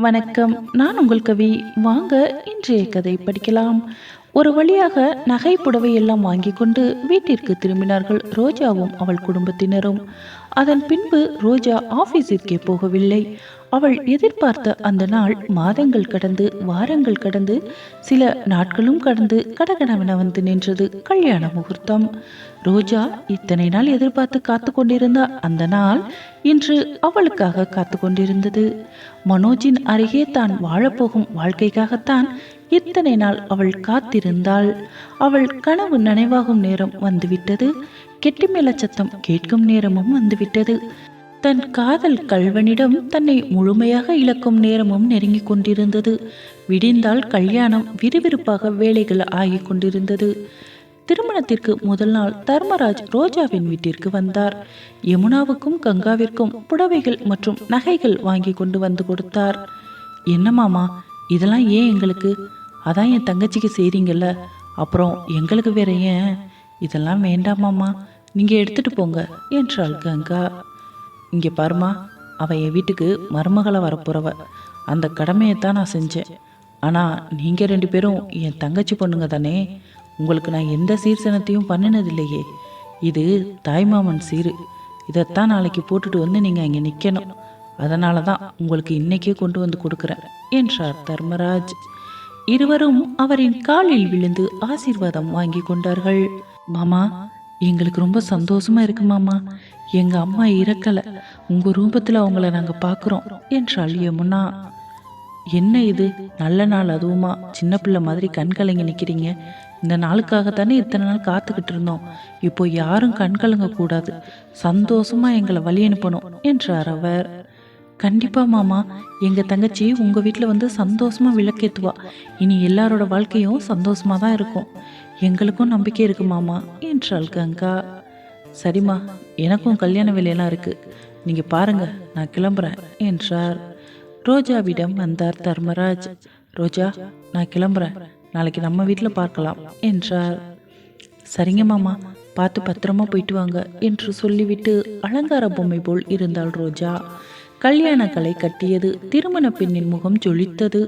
வணக்கம். நான் உங்கள் கவி. வாங்க இன்றைய கதை படிக்கலாம். ஒரு வழியாக நகை புடவை எல்லாம் வாங்கி கொண்டு வீட்டிற்கு திரும்பினார்கள் ரோஜாவும் அவள் குடும்பத்தினரும். அதன் பின்பு ரோஜா ஆபீஸிற்கே போகவில்லை. அவள் எதிர்பார்த்த அந்த நாள் மாதங்கள் கடந்து வாரங்கள் கடந்து சில நாட்களும் கடந்து கடகடவென வந்து நின்றது கல்யாண முகூர்த்தம். ரோஜா இத்தனை நாள் எதிர்பார்த்து காத்து கொண்டிருந்த அந்த நாள் இன்று அவளுக்காக காத்து கொண்டிருந்தது. மனோஜின் அருகே தான் வாழப்போகும் வாழ்க்கைக்காகத்தான் இத்தனை நாள் அவள் காத்திருந்தாள். அவள் கனவு நனைவாகும் நேரம் வந்துவிட்டது. கெட்டிமேல சத்தம் கேட்கும் நேரமும் வந்துவிட்டது. தன் காதல் கல்வனிடம் தன்னை முழுமையாக இழக்கும் நேரமும் நெருங்கிக் கொண்டிருந்தது. விடிந்தால் கல்யாணம் விறுவிறுப்பாக வேலைகள் ஆகி கொண்டிருந்தது. திருமணத்திற்கு முதல் நாள் தர்மராஜ் ரோஜாவின் வீட்டிற்கு வந்தார். யமுனாவுக்கும் கங்காவிற்கும் புடவைகள் மற்றும் நகைகள் வாங்கி கொண்டு வந்து கொடுத்தார். என்ன மாமா இதெல்லாம் ஏன் எங்களுக்கு? அதான் என் தங்கச்சிக்கு செய்றீங்கல்ல. அப்புறம் எங்களுக்கு வேற ஏன்? இதெல்லாம் வேண்டாமாம்மா நீங்க எடுத்துட்டு போங்க என்றாள் கங்கா. இங்கே பாருமா அவள் என் வீட்டுக்கு மருமகளை வரப்போறவ. அந்த கடமையை தான் நான் செஞ்சேன். ஆனால் நீங்கள் ரெண்டு பேரும் என் தங்கச்சி பொண்ணுங்க தானே. உங்களுக்கு நான் எந்த சீர்சனத்தையும் பண்ணினதில்லையே. இது தாய்மாமன் சீரு. இதைத்தான் நாளைக்கு போட்டுட்டு வந்து நீங்கள் அங்கே நிற்கணும் அதனால தான் உங்களுக்கு இன்னைக்கே கொண்டு வந்து கொடுக்குறேன் என்றார் தர்மராஜ். இருவரும் அவரின் காலில் விழுந்து ஆசீர்வாதம் வாங்கி கொண்டார்கள். மாமா எங்களுக்கு ரொம்ப சந்தோஷமா இருக்கு மாமா. எங்க அம்மா இறக்கல. உங்க ரூபத்துல அவங்கள நாங்க பாக்குறோம் என்றாள் யமுனா. என்ன இது? நல்ல நாள் அதுவுமா? சின்ன பிள்ளை மாதிரி கண் கலங்கி நிக்கிறீங்க. இந்த நாளுக்காகத்தானே இத்தனை நாள் காத்துக்கிட்டு இருந்தோம். இப்போ யாரும் கண் கலங்க கூடாது. சந்தோஷமா எங்களை வழி அனுப்பணும் என்றார் அவர். கண்டிப்பா மாமா. எங்க தங்கச்சி உங்க வீட்டில் வந்து சந்தோஷமா விளக்கேத்துவா. இனி எல்லாரோட வாழ்க்கையும் சந்தோஷமா தான் இருக்கும். எங்களுக்கும் நம்பிக்கை இருக்கு மாமா என்றாள் கங்கா. சரிம்மா எனக்கும் கல்யாண வேலையெல்லாம் இருக்கு. நீங்க பாருங்க நான் கிளம்புறேன் என்றார். ரோஜாவிடம் வந்தார் தர்மராஜ். ரோஜா நான் கிளம்புறேன். நாளைக்கு நம்ம வீட்டில் பார்க்கலாம் என்றார். சரிங்க மாமா பார்த்து பத்திரமா போயிட்டு வாங்க என்று சொல்லிவிட்டு அலங்கார பொம்மை போல் இருந்தாள் ரோஜா. கல்யாண கலை கட்டியது. திருமண பெண்ணின் முகம் ஜொலித்தது.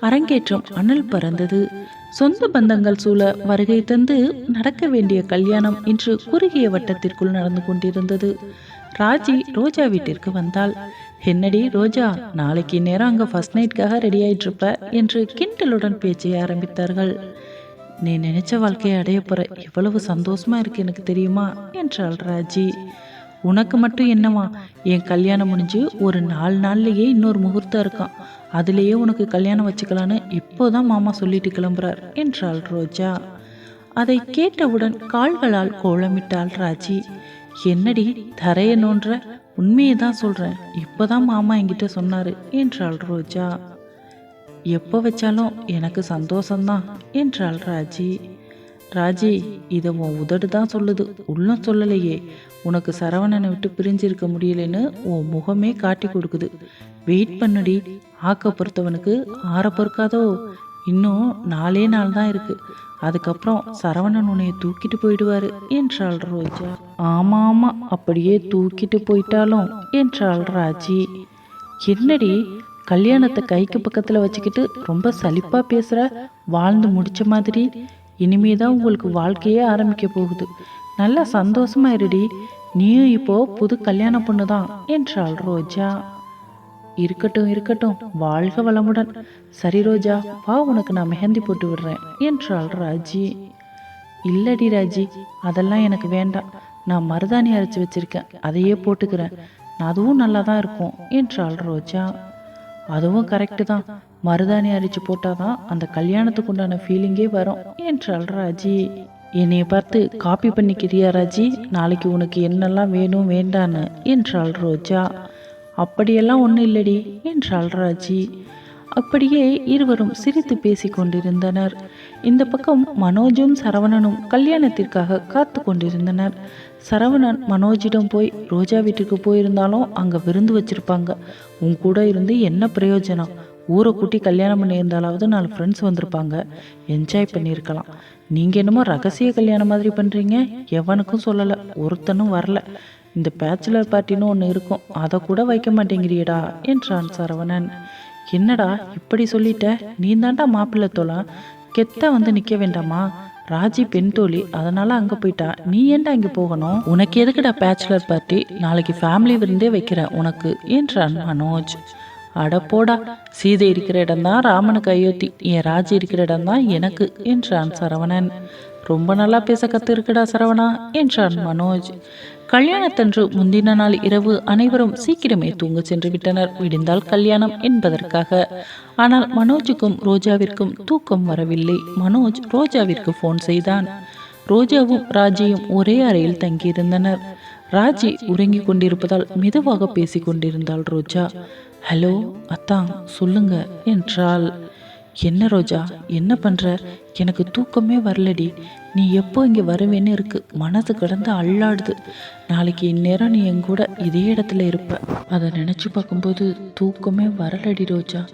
அரங்கேற்றம் அனல் பறந்தது. சொந்த பந்தங்கள் சூழ வருகை தந்து நடக்க வேண்டிய கல்யாணம் இன்று குறுகிய வட்டத்திற்குள் நடந்து கொண்டிருந்தது. ராஜி ரோஜா வீட்டிற்கு வந்தாள். என்னடி ரோஜா நாளைக்கு நேரம் அங்க ஃபர்ஸ்ட் நைட்காக ரெடி ஆயிட்டு இருப்ப என்று கிண்டலுடன் பேச்சை ஆரம்பித்தார்கள். நீ நினைச்ச வாழ்க்கையை அடைய போற எவ்வளவு சந்தோஷமா இருக்கு எனக்கு தெரியுமா? என்றாள் ராஜி. உனக்கு மட்டும் என்னவா? என் கல்யாணம் முடிஞ்சு ஒரு நாலு நாள்லயே இன்னொரு முகூர்த்தம் இருக்கான் அதுலேயே உனக்கு கல்யாணம் வச்சுக்கலான்னு இப்போதான் மாமா சொல்லிட்டு கிளம்புறார் என்றாள் ரோஜா. அதை கேட்டவுடன் கால்களால் கோலமிட்டாள் ராஜி. என்னடி தரைய நோன்ற? உண்மையை தான் சொல்றேன். இப்போதான் மாமா என்கிட்ட சொன்னாரு என்றாள் ரோஜா. எப்போ வச்சாலும் எனக்கு சந்தோஷம்தான் என்றாள் ராஜி. ராஜி இதை உன் உதடு தான் சொல்லுது. உள்ளம் சொல்லலையே. உனக்கு சரவணனை விட்டு பிரிஞ்சிருக்க முடியலைன்னு உன் முகமே காட்டி கொடுக்குது. வெயிட் பண்ணுடி. ஆக்க பொறுத்தவனுக்கு ஆற பொறுக்காதோ. இன்னும் நாலே நாள் தான் இருக்கு. அதுக்கப்புறம் சரவணன் உன்னைய தூக்கிட்டு போயிடுவாரு என்றாள் ரோஜா. ஆமா ஆமா. அப்படியே தூக்கிட்டு போயிட்டாலும் என்றாள் ராஜி. என்னடி? கல்யாணத்தை கைக்கு பக்கத்துல வச்சுக்கிட்டு ரொம்ப சலிப்பா பேசுற? வாழ்ந்து முடிச்ச மாதிரி? இனிமே தான் உங்களுக்கு வாழ்க்கையே ஆரம்பிக்க போகுது. நல்லா சந்தோஷமா இருடி. நீயும் இப்போ புது கல்யாண பொண்ணு தான் என்றாள் ரோஜா. இருக்கட்டும் இருக்கட்டும் வாழ்க வளமுடன். சரி ரோஜா வா உனக்கு நான் மெஹந்தி போட்டு விடுறேன் என்றாள் ராஜி. இல்லடி ராஜி அதெல்லாம் எனக்கு வேண்டாம். நான் மருதாணி அரைச்சி வச்சிருக்கேன் அதையே போட்டுக்கிறேன். அதுவும் நல்லா தான் இருக்கும் என்றாள் ரோஜா. அதுவும் கரெக்டு தான். மருதாணி அரிச்சு போட்டாதான் அந்த கல்யாணத்துக்கு உண்டான ஃபீலிங்கே வரும். என்றாள் ராஜி என்னைய பார்த்து காப்பி பண்ணிக்கிறியா ராஜி? நாளைக்கு உனக்கு என்னெல்லாம் வேணும் வேண்டான்னு. என்றாள் ரோஜா. அப்படியெல்லாம் ஒன்றும் இல்லடி என்றாள் ராஜி. அப்படியே இருவரும் சிரித்து பேசிக் கொண்டிருந்தனர். இந்த பக்கம் மனோஜும் சரவணனும் கல்யாணத்திற்காக காத்து கொண்டிருந்தனர். சரவணன் மனோஜிடம் போய் ரோஜா வீட்டுக்கு போயிருந்தாலும் அங்கே விருந்து வச்சிருப்பாங்க. உன் கூட இருந்து என்ன பிரயோஜனம்? ஊரை கூட்டி கல்யாணம் பண்ணியிருந்தாலாவது நாலு ஃப்ரெண்ட்ஸ் வந்திருப்பாங்க. என்ஜாய் பண்ணியிருக்கலாம். நீங்கள் என்னமோ ரகசிய கல்யாணம் மாதிரி பண்ணுறீங்க எவனுக்கும் சொல்லலை ஒருத்தனும் வரல. இந்த பேச்சுலர் பார்ட்டின்னு ஒன்று இருக்கும். அதை கூட வைக்க மாட்டேங்கிறியடா என்றான் சரவணன். என்னடா இப்படி சொல்லிட்ட? நீ தாண்டா மாப்பிள்ளை தோலாம் கெத்த வந்து நிற்க வேண்டாமா? ராஜி பெண் தோழி அதனால அங்கே போயிட்டா. நீ ஏன்டா இங்கே போகணும்? உனக்கு எதுக்குடா பேச்சுலர் பார்ட்டி நாளைக்கு ஃபேமிலி விருந்தே வைக்கிறேன் உனக்கு. என்றான் மனோஜ். அட போடா சீதை இருக்கிற இடம்தான் ராமனுக்கு அயோத்தி என் ராஜி இருக்கிற இடம்தான் எனக்கு என்றான் சரவணன். ரொம்ப நல்லா பேச கத்து இருக்குடா சரவணா என்றான் மனோஜ். கல்யாணத்தன்று முந்தின நாள் இரவு அனைவரும் சீக்கிரமே தூங்க சென்று விட்டனர் விடிந்தால் கல்யாணம் என்பதற்காக. ஆனால் மனோஜுக்கும் ரோஜாவிற்கும் தூக்கம் வரவில்லை. மனோஜ் ரோஜாவிற்கு ஃபோன் செய்தான். ரோஜாவும் ராஜியும் ஒரே அறையில் தங்கியிருந்தனர். ராஜி உறங்கிக் கொண்டிருப்பதால் மெதுவாக பேசிக் கொண்டிருந்தாள் ரோஜா. ஹலோ அத்தான் சொல்லுங்க என்றாள். என்ன ரோஜா? என்ன பண்ற? எனக்கு தூக்கமே வரலடி. நீ எப்போ இங்கே வருவேன்னு இருக்கு. மனது கிடந்து அள்ளாடுது நாளைக்கு இந்நேரம் நீ எங்கூட இதே இடத்துல இருப்ப. அதை நினச்சி பார்க்கும்போது தூக்கமே வரலடி ரோஜா.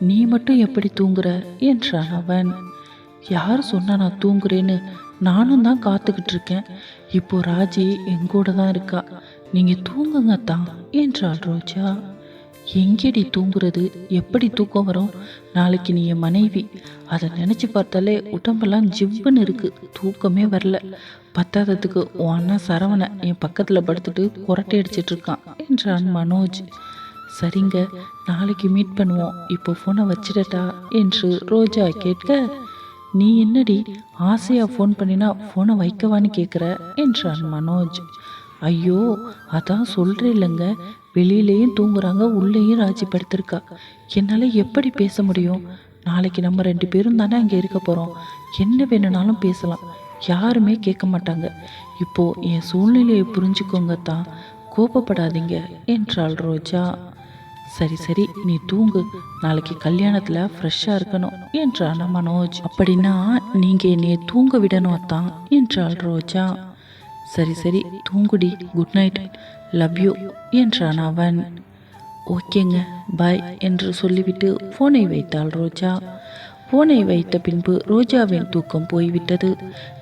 நீ மட்டும் எப்படி தூங்குற? என்றான் அவன். யார் சொன்னா நான் தூங்குறேன்னு? நானும் தான் காத்துக்கிட்டு இருக்கேன். இப்போ ராஜி எங்கூட தான் இருக்கா. நீங்க தூங்குங்க தான் என்றாள் ரோஜா. எங்கேடி தூங்குறது? எப்படி தூக்கம் வரும்? நாளைக்கு நீ என் மனைவி. அதை நினச்சி பார்த்தாலே உடம்பெல்லாம் ஜிவ்வுன்னு இருக்குது தூக்கமே வரல. பத்தாததுக்கு உன் அண்ணா சரவணை என் பக்கத்தில் படுத்துட்டு குரட்டை அடிச்சிட்டு இருக்கான் என்றான் மனோஜ். சரிங்க நாளைக்கு மீட் பண்ணுவோம். இப்போ ஃபோனை வச்சிடட்டா? என்று ரோஜா கேட்க நீ என்னடி ஆசையாக ஃபோன் பண்ணினா ஃபோனை வைக்கவான்னு கேட்குற என்றான் மனோஜ். ஐயோ அதான் சொல்கிறேன் இல்லைங்க வெளியிலேயும் தூங்குறாங்க உள்ளேயும் ராஜி படுத்திருக்கா. என்னால் எப்படி பேச முடியும்? நாளைக்கு நம்ம ரெண்டு பேரும் தானே அங்கே இருக்க போகிறோம் என்ன வேணும்னாலும் பேசலாம். யாருமே கேட்க மாட்டாங்க. இப்போ என் சூழ்நிலையை புரிஞ்சுக்கோங்க தான் கோபப்படாதீங்க என்றாள் ரோஜா. சரி சரி நீ தூங்கு. நாளைக்கு கல்யாணத்தில் ஃப்ரெஷ்ஷாக இருக்கணும் என்றான் மனோஜ். அப்படின்னா நீங்கள் என்னையை தூங்க விடணும் தான் என்றாள் ரோஜா. சரி சரி தூங்குடி. குட் நைட் லவ் யூ என்றான் அவன். ஓகேங்க பாய் என்று சொல்லிவிட்டு ஃபோனை வைத்தாள் ரோஜா. ஃபோனை வைத்த பின்பு ரோஜாவின் தூக்கம் போய்விட்டது.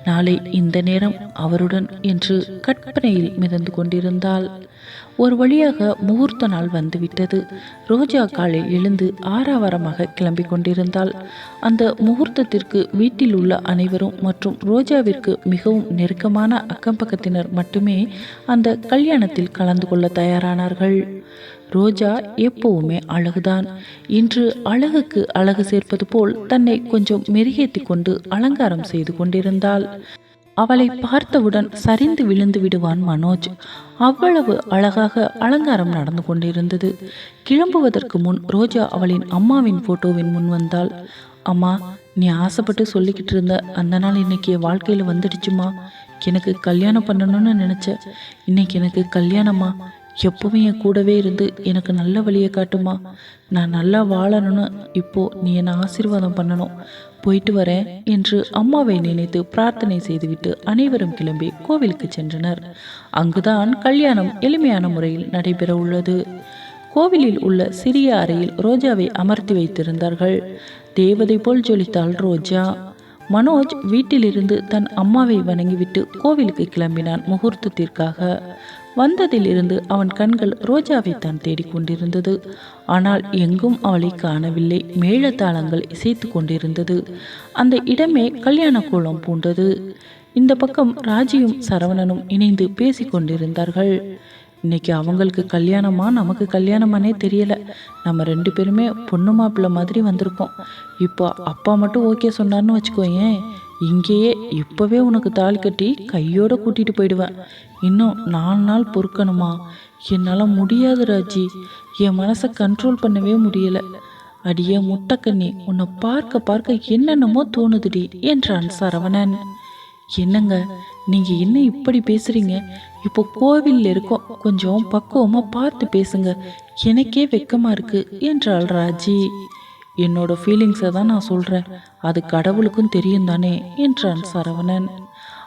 நாளை இந்த நேரம் அவருடன் என்று கற்பனையில் மிதந்து கொண்டிருந்தாள். ஒரு வழியாக முகூர்த்த நாள் வந்துவிட்டது. ரோஜா காலை எழுந்து ஆறாவாரமாக கிளம்பி கொண்டிருந்தாள். அந்த முகூர்த்தத்திற்கு வீட்டில் உள்ள அனைவரும் மற்றும் ரோஜாவிற்கு மிகவும் நெருக்கமான அக்கம் பக்கத்தினர் மட்டுமே அந்த கல்யாணத்தில் கலந்து கொள்ள தயாரானார்கள். ரோஜா எப்பவுமே அழகுதான். இன்று அழகுக்கு அழகு சேர்ப்பது போல் தன்னை கொஞ்சம் மெருகேற்றி கொண்டு அலங்காரம் செய்து கொண்டிருந்தாள். அவளை பார்த்தவுடன் சரிந்து விழுந்து விடுவான் மனோஜ். அவ்வளவு அழகாக அலங்காரம் நடந்து கொண்டிருந்தது. கிளம்புவதற்கு முன் ரோஜா அவளின் அம்மாவின் போட்டோவின் முன் வந்தாள். அம்மா நீ ஆசைப்பட்டு சொல்லிக்கிட்டு இருந்த அந்த நாள் இன்னைக்கு என் வாழ்க்கையில் வந்துடுச்சுமா? எனக்கு கல்யாணம் பண்ணணும்னு நினச்ச. இன்னைக்கு எனக்கு கல்யாணமா எப்பவும் என் கூடவே இருந்து எனக்கு நல்ல வழியை காட்டுமா? நான் நல்லா வாழணும்னு இப்போ நீ என்னை ஆசீர்வாதம் பண்ணணும். போயிட்டு வரேன் என்று அம்மாவை நினைத்து பிரார்த்தனை செய்துவிட்டு அனைவரும் கிளம்பி கோவிலுக்கு சென்றனர். அங்குதான் கல்யாணம் எளிமையான முறையில் நடைபெற உள்ளது. கோவிலில் உள்ள சிறிய அறையில் ரோஜாவை அமர்த்தி வைத்திருந்தார்கள். தேவதை போல் ஜொலித்தாள் ரோஜா. மனோஜ் வீட்டிலிருந்து தன் அம்மாவை வணங்கிவிட்டு கோவிலுக்கு கிளம்பினான் முகூர்த்தத்திற்காக. வந்ததிலிருந்து அவன் கண்கள் ரோஜாவை தான் தேடிக்கொண்டிருந்தது. ஆனால் எங்கும் அவளை காணவில்லை. மேளதாளங்கள் இசைத்து கொண்டிருந்தது அந்த இடமே கல்யாண கோலம் பூண்டது. இந்த பக்கம் ராஜியும் சரவணனும் இணைந்து பேசிக் கொண்டிருந்தார்கள் இன்னைக்கு அவங்களுக்கு கல்யாணமா? நமக்கு கல்யாணமானே தெரியல. நம்ம ரெண்டு பேருமே பொண்ணு மாப்பிள்ளை மாதிரி வந்திருக்கோம். இப்போ அப்பா மட்டும் ஓகே சொன்னார்னு வச்சுக்கோயேன். இங்கேயே இப்போவே உனக்கு தாலி கட்டி கையோட கூட்டிட்டு போயிடுவேன். இன்னும் நாலு நாள் பொறுக்கணுமா? என்னால் முடியாது ராஜி. என் மனசை கண்ட்ரோல் பண்ணவே முடியலை. அடியே முட்டைக்கண்ணி உன்னை பார்க்க பார்க்க என்னென்னமோ தோணுதுடி என்றான் சரவணன். என்னங்க நீங்கள் என்ன இப்படி பேசுறீங்க? இப்போ கோவிலில் இருக்கோம். கொஞ்சம் பக்குவமாக பார்த்து பேசுங்க. எனக்கே வெக்கமாக இருக்கு என்றாள் ராஜி. என்னோட ஃபீலிங்ஸை தான் நான் சொல்கிறேன் அது கடவுளுக்கும் தெரியும் தானே என்றான் சரவணன்.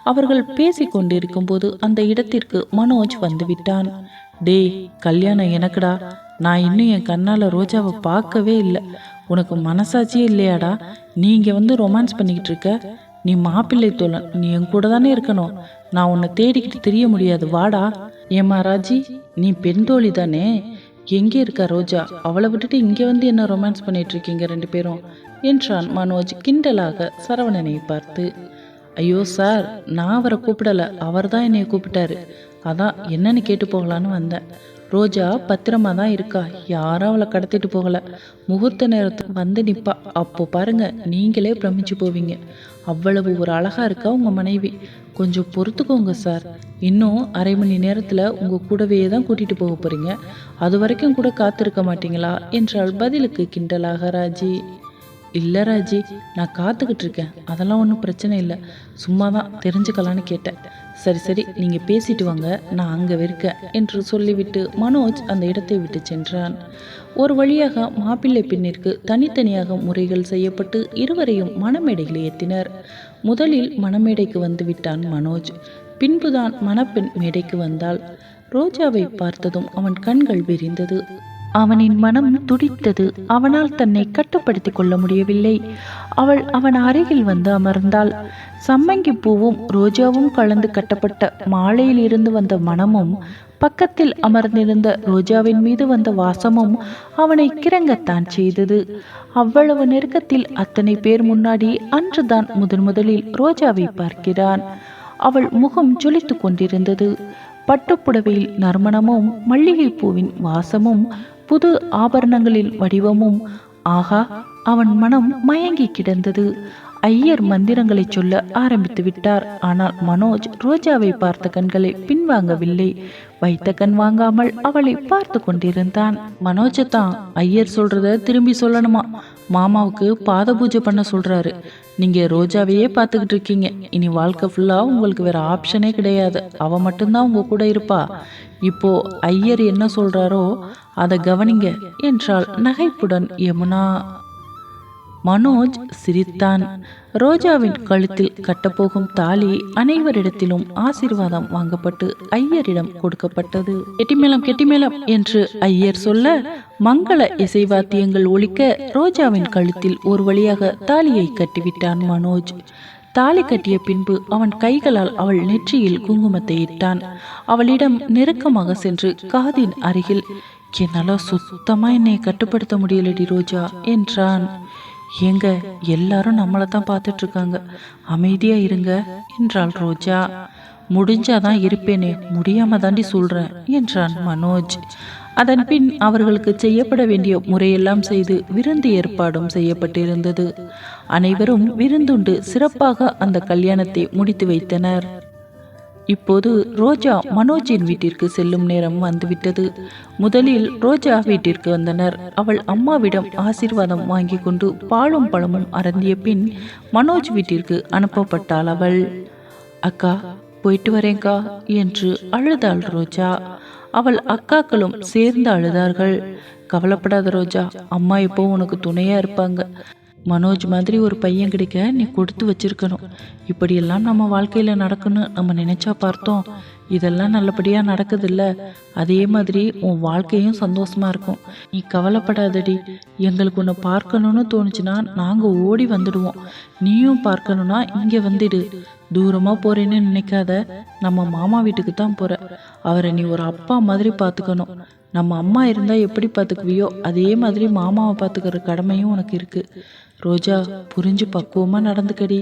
அவர்கள் பேசி கொண்டிருக்கும்போது அந்த இடத்திற்கு மனோஜ் வந்து விட்டான். டேய் கல்யாணம் எனக்குடா. நான் இன்னும் என் கண்ணால் ரோஜாவை பார்க்கவே இல்லை. உனக்கு மனசாட்சியே இல்லையாடா? நீங்கள் வந்து ரொமான்ஸ் பண்ணிக்கிட்டு இருக்க? நீ மாப்பிள்ளை தோழன். நீ என் கூட தானே இருக்கணும். நான் உன்னை தேடிக்கிட்டு தெரிய முடியாது. வாடா. ஏமா ராஜி நீ பெண் தோழி தானே? எங்கே இருக்கா ரோஜா? அவளை விட்டுட்டு இங்கே வந்து என்ன ரொமான்ஸ் பண்ணிட்டு இருக்கீங்க ரெண்டு பேரும்? என்றான் மனோஜ் கிண்டலாக சரவணனை பார்த்து. ஐயோ சார் நான் அவரை கூப்பிடல. அவர் தான் என்னை கூப்பிட்டாரு. அதான் என்னன்னு கேட்டு போகலான்னு வந்தேன். ரோஜா பத்திரமா தான் இருக்கா? யாரும் அவளை கடத்திட்டு போகல. முகூர்த்த நேரத்துக்கு வந்து நிப்பா. அப்போ பாருங்க நீங்களே பிரமிச்சு போவீங்க. அவ்வளவு ஒரு அழகா இருக்கா உங்க மனைவி? கொஞ்சம் பொறுத்துக்கோங்க சார். இன்னும் அரை மணி நேரத்துல உங்க கூடவே தான் கூட்டிட்டு போக போறீங்க. அது வரைக்கும் கூட காத்திருக்க மாட்டீங்களா? என்றால் பதிலுக்கு கிண்டலாக ராஜி. இல்லை ராஜி நான் காத்துக்கிட்டு இருக்கேன். அதெல்லாம் ஒன்றும் பிரச்சனை இல்லை. சும்மா தான் தெரிஞ்சுக்கலான்னு கேட்டேன். சரி சரி நீங்கள் பேசிட்டு வாங்க நான் அங்கே இருக்கேன் என்று சொல்லிவிட்டு மனோஜ் அந்த இடத்தை விட்டு சென்றான். ஒரு வழியாக மாப்பிள்ளை பெண்ணிற்கு தனித்தனியாக முறைகள் செய்யப்பட்டு இருவரையும் மணமேடையில் ஏற்றினர். முதலில் மணமேடைக்கு வந்து விட்டான் மனோஜ். பின்புதான் மணப்பெண் மேடைக்கு வந்தாள். ரோஜாவை பார்த்ததும் அவன் கண்கள் விரிந்தது. அவனின் மனம் துடித்தது. அவனால் தன்னை கட்டுப்படுத்திக் கொள்ள முடியவில்லை. அவள் அவன் அருகில் வந்து அமர்ந்தாள். சம்மங்கி பூவும் ரோஜாவும் கலந்து கட்டப்பட்ட மாலையில் இருந்து வந்த மனமும் பக்கத்தில் அமர்ந்திருந்த ரோஜாவின் மீது வந்த வாசமும் அவனை கிறங்கத்தான் செய்தது. அவ்வளவு நெருக்கத்தில் அத்தனை பேர் முன்னாடி அன்றுதான் முதன் முதலில் ரோஜாவை பார்க்கிறான். அவள் முகம் ஜொலித்துக் கொண்டிருந்தது. பட்டுப்புடவையில் நறுமணமும் மல்லிகைப்பூவின் வாசமும் புது ஆபரணங்களில் வடிவமும். ஆகா அவன் மனம் மயங்கி கிடந்தது. ஐயர் மந்திரங்களை சொல்ல ஆரம்பித்து விட்டார். ஆனால் மனோஜ் ரோஜாவை பார்த்த கண்களை பின்வாங்கவில்லை. வைத்த கண் வாங்காமல் அவளை பார்த்து கொண்டிருந்தான். மனோஜை தான் ஐயர் சொல்றத திரும்பி சொல்லணுமா? மாமாவுக்கு பாத பூஜை பண்ண சொல்றாரு. நீங்க ரோஜாவையே பார்த்துக்கிட்டு இருக்கீங்க. இனி வாழ்க்கை ஃபுல்லா உங்களுக்கு வேற ஆப்ஷனே கிடையாது. அவ மட்டும்தான் உங்க கூட இருப்பா. இப்போ ஐயர் என்ன சொல்றாரோ அதை கவனிங்க என்றாள் நகைப்புடன் யமுனா. மனோஜ் சிரித்தான். ரோஜாவின் கழுத்தில் கட்டப்போகும் தாலி அனைவரிடத்திலும் ஆசீர்வாதம் வாங்கப்பட்டு ஐயரிடம் கொடுக்கப்பட்டது. கெட்டிமேளம் கெட்டிமேளம் என்று ஐயர் சொல்ல மங்கள இசைவாத்தியங்கள் ஒழிக்க ரோஜாவின் கழுத்தில் ஒரு வழியாக தாலியை கட்டிவிட்டான் மனோஜ். தாலி கட்டிய பின்பு அவன் கைகளால் அவள் நெற்றியில் குங்குமத்தை இட்டான். அவளிடம் நெருக்கமாக சென்று காதின் அருகில் என்னால சுத்தமா என்னை கட்டுப்படுத்த முடியலடி ரோஜா என்றான். ஏங்க எல்லாரும் நம்மளை தான் பார்த்துட்டு இருக்காங்க அமைதியா இருங்க என்றாள் ரோஜா. முடிஞ்சாதான் இருப்பேனே முடியாம தாண்டி சொல்றேன் என்றான் மனோஜ். அதன் பின் அவர்களுக்கு செய்யப்பட வேண்டிய முறையெல்லாம் செய்து விருந்து ஏற்பாடும் செய்யப்பட்டிருந்தது. அனைவரும் விருந்துண்டு சிறப்பாக அந்த கல்யாணத்தை முடித்து வைத்தனர். இப்போது ரோஜா மனோஜின் வீட்டிற்கு செல்லும் நேரம் வந்துவிட்டது. முதலில் ரோஜா வீட்டிற்கு வந்தனர். அவள் அம்மாவிடம் ஆசீர்வாதம் வாங்கி கொண்டு பாலும் பழமும் அருந்திய பின் மனோஜ் வீட்டிற்கு அனுப்பப்பட்டாள் அவள். அக்கா போயிட்டு வரேங்க்கா என்று அழுதாள் ரோஜா. அவள் அக்காக்களும் சேர்ந்து அழுதார்கள். கவலைப்படாத ரோஜா அம்மா இப்போ உனக்கு துணையா இருப்பாங்க. மனோஜ் மாதிரி ஒரு பையன் கிடைக்க நீ கொடுத்து வச்சிருக்கணும். இப்படியெல்லாம் நம்ம வாழ்க்கையில் நடக்கணும் நம்ம நினைச்சா பார்த்தோம். இதெல்லாம் நல்லபடியாக நடக்குதுல்ல? அதே மாதிரி உன் வாழ்க்கையும் சந்தோஷமா இருக்கும். நீ கவலைப்படாதடி. எங்களுக்கு உன்னை பார்க்கணும்னு தோணுச்சுன்னா நாங்கள் ஓடி வந்துடுவோம். நீயும் பார்க்கணும்னா இங்கே வந்துடு. தூரமாக போறேன்னு நினைக்காத. நம்ம மாமா வீட்டுக்கு தான் போற. அவரை நீ ஒரு அப்பா மாதிரி பார்த்துக்கணும். நம்ம அம்மா இருந்தால் எப்படி பார்த்துக்குவியோ? அதே மாதிரி மாமாவை பார்த்துக்கிற கடமையும் உனக்கு இருக்கு. ரோஜா புரிஞ்சு பக்குவமாக நடந்துக்கடி.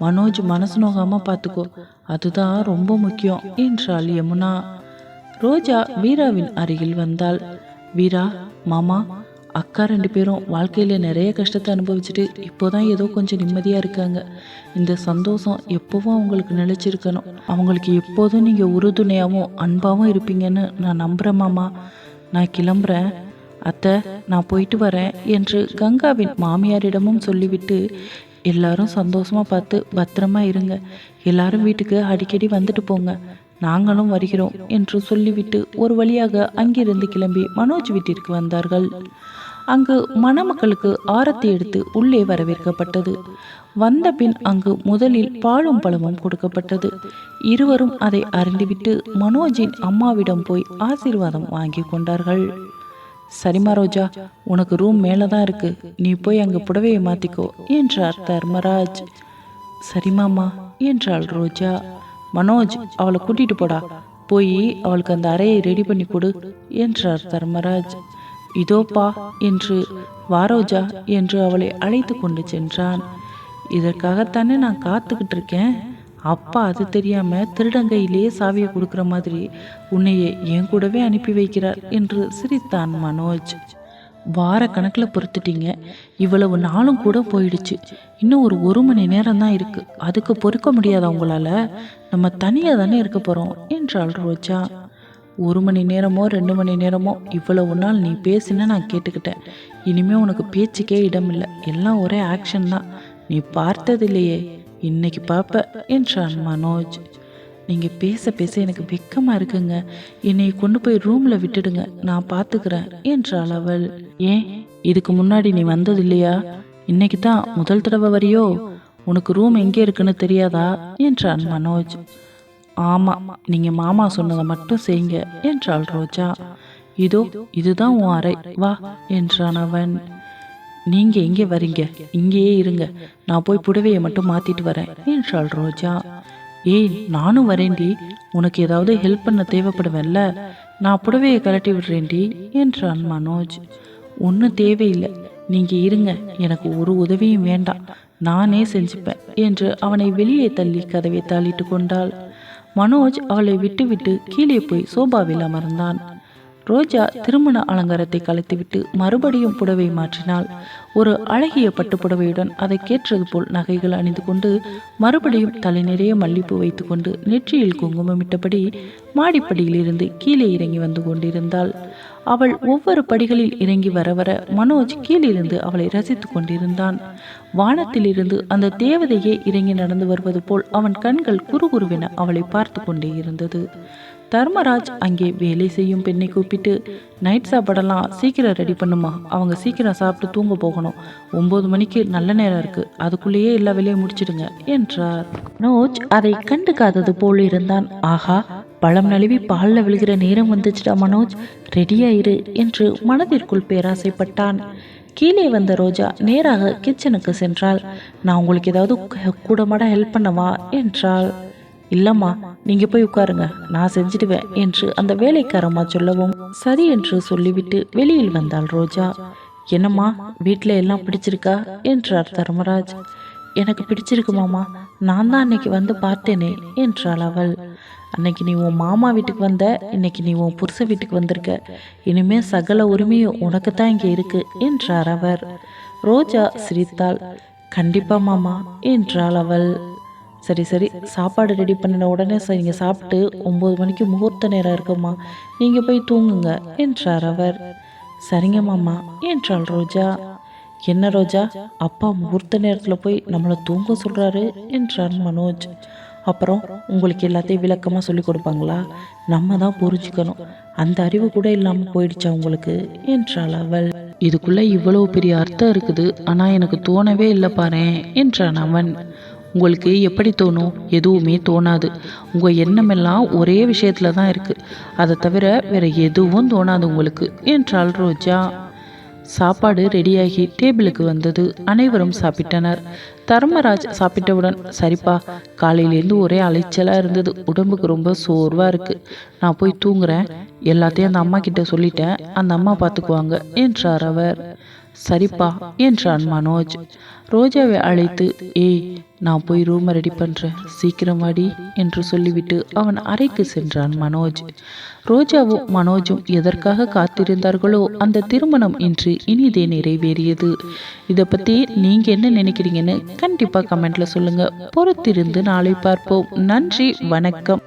மனோஜ் மனசு நோகாமல் பார்த்துக்கோ. அதுதான் ரொம்ப முக்கியம் என்றாள் யமுனா. ரோஜா வீராவின் அருகில் வந்தாள். வீரா மாமா அக்கா ரெண்டு பேரும் வாழ்க்கையில் நிறைய கஷ்டத்தை அனுபவிச்சுட்டு இப்போதான் ஏதோ கொஞ்சம் நிம்மதியாக இருக்காங்க. இந்த சந்தோஷம் எப்போவும் அவங்களுக்கு நிலச்சிருக்கணும். அவங்களுக்கு எப்போதும் நீங்கள் உறுதுணையாகவும் அன்பாகவும் இருப்பீங்கன்னு நான் நம்புகிறேன் மாமா. நான் கிளம்புறேன். அத்தை நான் போயிட்டு வரேன் என்று கங்காவின் மாமியாரிடமும் சொல்லிவிட்டு எல்லாரும் சந்தோஷமாக பார்த்து பத்திரமா இருங்க. எல்லாரும் வீட்டுக்கு அடிக்கடி வந்துட்டு போங்க. நாங்களும் வருகிறோம் என்று சொல்லிவிட்டு ஒரு வழியாக அங்கிருந்து கிளம்பி மனோஜ் வீட்டிற்கு வந்தார்கள். அங்கு மணமக்களுக்கு ஆரத்தி எடுத்து உள்ளே வரவேற்கப்பட்டது. வந்த பின் அங்கு முதலில் பாலும் பழமும் கொடுக்கப்பட்டது. இருவரும் அதை அறிந்துவிட்டு மனோஜின் அம்மாவிடம் போய் ஆசீர்வாதம் வாங்கி கொண்டார்கள். சரிம்மா ரோஜா உனக்கு ரூம் மேலே தான் இருக்கு. நீ போய் அங்கே புடவையை மாற்றிக்கோ என்றார் தர்மராஜ். சரிமாமா என்றாள் ரோஜா. மனோஜ் அவளை கூட்டிட்டு போடா. போய் அவளுக்கு அந்த அறையை ரெடி பண்ணி கொடு என்றார் தர்மராஜ். இதோப்பா என்று வாரோஜா என்று அவளை அழைத்து கொண்டு சென்றான். இதற்காகத்தானே நான் காத்துக்கிட்டு இருக்கேன்? அப்பா அது தெரியாம திருடங்கையிலேயே சாவியை கொடுக்குற மாதிரி உன்னையே என் கூடவே அனுப்பி வைக்கிறார் என்று சிரித்தான் மனோஜ். வார கணக்கில் பொறுத்துட்டீங்க. இவ்வளவு நாளும் கூட போயிடுச்சு. இன்னும் ஒரு ஒரு மணி நேரம் தான் இருக்கு. அதுக்கு பொறுக்க முடியாத உங்களால்? நம்ம தனியாக தானே இருக்க போகிறோம் என்றாள் ரோஜா. ஒரு மணி நேரமோ ரெண்டு மணி நேரமோ இவ்வளவு நாள் நீ பேசின நான் கேட்டுக்கிட்டேன். இனிமே உனக்கு பேச்சுக்கே இடமில்லை. எல்லாம் ஒரே ஆக்ஷன் தான். நீ பார்த்ததில்லையே. இன்னைக்கு பார்ப்ப என்றான் மனோஜ். நீங்கள் பேச பேச எனக்கு வெக்கமாக இருக்குங்க. என்னை கொண்டு போய் ரூமில் விட்டுடுங்க. நான் பார்த்துக்கிறேன் என்றாள் அவள். ஏன்? இதுக்கு முன்னாடி நீ வந்தது இல்லையா இன்னைக்கு தான் முதல் தடவை வரியோ? உனக்கு ரூம் எங்கே இருக்குன்னு தெரியாதா? என்றான் மனோஜ். ஆமாம் நீங்கள் மாமா சொன்னதை மட்டும் செய்யுங்க என்றாள் ரோஜா. இதோ இதுதான் உன் அறை. வா என்றான் அவன். நீங்க எங்கே வரீங்க. இங்கேயே இருங்க. நான் போய் புடவையை மட்டும் மாத்திட்டு வரேன். என்றாள் ரோஜா? ஏய் நானும் வரேன்டி. உனக்கு ஏதாவது ஹெல்ப் பண்ண தேவைப்படுவேன்ல. நான் புடவையை கலட்டி விடுறேன்டி என்றான் மனோஜ். ஒன்றும் தேவையில்லை. நீங்க இருங்க. எனக்கு ஒரு உதவியும் வேண்டாம். நானே செஞ்சுப்பேன் என்று அவனை வெளியே தள்ளி கதவை தாளிட்டு கொண்டாள். மனோஜ் அவளை விட்டுவிட்டு கீழே போய் சோபாவில் அமர்ந்தான். ரோஜா திருமண அலங்காரத்தை கலைத்துவிட்டு மறுபடியும் புடவை மாற்றினாள். ஒரு அழகிய பட்டு புடவையுடன் அதை கேட்டது போல் நகைகள் அணிந்து கொண்டு மறுபடியும் தலை நிறைய மல்லிப்பூ வைத்துக்கொண்டு நெற்றியில் குங்குமமிட்டபடி மாடிப்படியில் இருந்து கீழே இறங்கி வந்து கொண்டிருந்தாள். அவள் ஒவ்வொரு படிகளில் இறங்கி வர வர மனோஜ் கீழிருந்து அவளை ரசித்துக் கொண்டிருந்தான். வானத்திலிருந்து அந்த தேவதையே இறங்கி நடந்து வருவது போல் அவன் கண்கள் குறுகுருவென அவளை பார்த்து கொண்டே இருந்தது. தர்மராஜ் அங்கே வேலை செய்யும் பெண்ணை கூப்பிட்டு நைட் சாப்பாடெல்லாம் சீக்கிரம் ரெடி பண்ணுமா அவங்க சீக்கிரம் சாப்பிட்டு தூங்க போகணும். ஒம்பது மணிக்கு நல்ல நேரம் இருக்கு. அதுக்குள்ளேயே எல்லா வேலையும் முடிச்சிடுங்க என்றார். மனோஜ் அதை கண்டுக்காதது போல் இருந்தான். ஆஹா! பழம் நழுவி பாலில் விழுகிற நேரம் வந்துச்சுடா மனோஜ். ரெடியாயிரு என்று மனதிற்குள் பேராசைப்பட்டான். கீழே வந்த ரோஜா நேராக கிச்சனுக்கு சென்றாள். நான் உங்களுக்கு ஏதாவது கூடமாட ஹெல்ப் பண்ணவா? என்றாள். இல்லம்மா நீங்க போய் உட்காருங்க. நான் செஞ்சிடுவேன் என்று அந்த வேலைக்காரம்மா சொல்லவும் சரி என்று சொல்லிவிட்டு வெளியில் வந்தாள் ரோஜா. என்னம்மா வீட்டில் எல்லாம் பிடிச்சிருக்கா? என்றார் தர்மராஜ். எனக்கு பிடிச்சிருக்குமாம்மா நான் தான் அன்னைக்கு வந்து பார்த்தேனே என்றாள் அவள். அன்னைக்கு நீ உன் மாமா வீட்டுக்கு வந்த இன்னைக்கு நீ உன் புருஷ வீட்டுக்கு வந்திருக்க. இனிமே சகல உரிமையும் உனக்கு தான் இங்கே இருக்கு என்றார் அவர். ரோஜா சிரித்தாள். கண்டிப்பா மாமா என்றாள் அவள். சரி சரி சாப்பாடு ரெடி பண்ணின உடனே நீங்கள் சாப்பிட்டு ஒம்பது மணிக்கு முகூர்த்த நேரம் இருக்குமா நீங்கள் போய் தூங்குங்க என்றார் அவர். சரிங்க மாமா என்றாள் ரோஜா. என்ன ரோஜா? அப்பா முகூர்த்த நேரத்தில் போய் நம்மளை தூங்க சொல்கிறாரு என்றார் மனோஜ். அப்புறம் உங்களுக்கு எல்லாத்தையும் விளக்கமாக சொல்லி கொடுப்பாங்களா? நம்ம தான் புரிஞ்சுக்கணும். அந்த அறிவு கூட இல்லாமல் போயிடுச்சா உங்களுக்கு? என்றாள் அவள். இதுக்குள்ளே இவ்வளவு பெரிய அர்த்தம் இருக்குது. ஆனால் எனக்கு தோணவே இல்லை பாரு என்றான் அவன். உங்களுக்கு எப்படி தோணும்? எதுவுமே தோணாது. உங்கள் எண்ணமெல்லாம் ஒரே விஷயத்தில் தான் இருக்குது அதை தவிர வேற எதுவும் தோணாது உங்களுக்கு என்றாள் ரோஜா. சாப்பாடு ரெடியாகி டேபிளுக்கு வந்தது. அனைவரும் சாப்பிட்டனர். தர்மராஜ் சாப்பிட்டவுடன் சரிப்பா காலையிலேருந்து ஒரே அலைச்சலாக இருந்தது. உடம்புக்கு ரொம்ப சோர்வாக இருக்குது நான் போய் தூங்குறேன். எல்லாத்தையும் அந்த அம்மா கிட்ட சொல்லிட்டேன். அந்த அம்மா பார்த்துக்குவாங்க என்றார் அவர். சரிப்பா என்றான் மனோஜ். ரோஜாவை அழைத்து ஏய் நான் போய் ரூமை ரெடி பண்ணுறேன் சீக்கிரம் வாடி என்று சொல்லிவிட்டு அவன் அறைக்கு சென்றான் மனோஜ். ரோஜாவும் மனோஜும் எதற்காக காத்திருந்தார்களோ அந்த திருமணம் இன்று இனிதே நிறைவேறியது. இதை பற்றி நீங்கள் என்ன நினைக்கிறீங்கன்னு கண்டிப்பாக கமெண்ட்டில் சொல்லுங்கள் பொறுத்திருந்து நாளை பார்ப்போம். நன்றி வணக்கம்.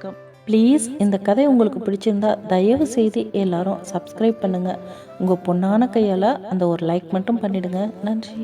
ப்ளீஸ் இந்த கதை உங்களுக்கு பிடிச்சிருந்தா தயவு செய்து எல்லாரும் சப்ஸ்கிரைப் பண்ணுங்கள் உங்கள் பொண்ணான கையால் அந்த ஒரு லைக் மட்டும் பண்ணிடுங்க. நன்றி.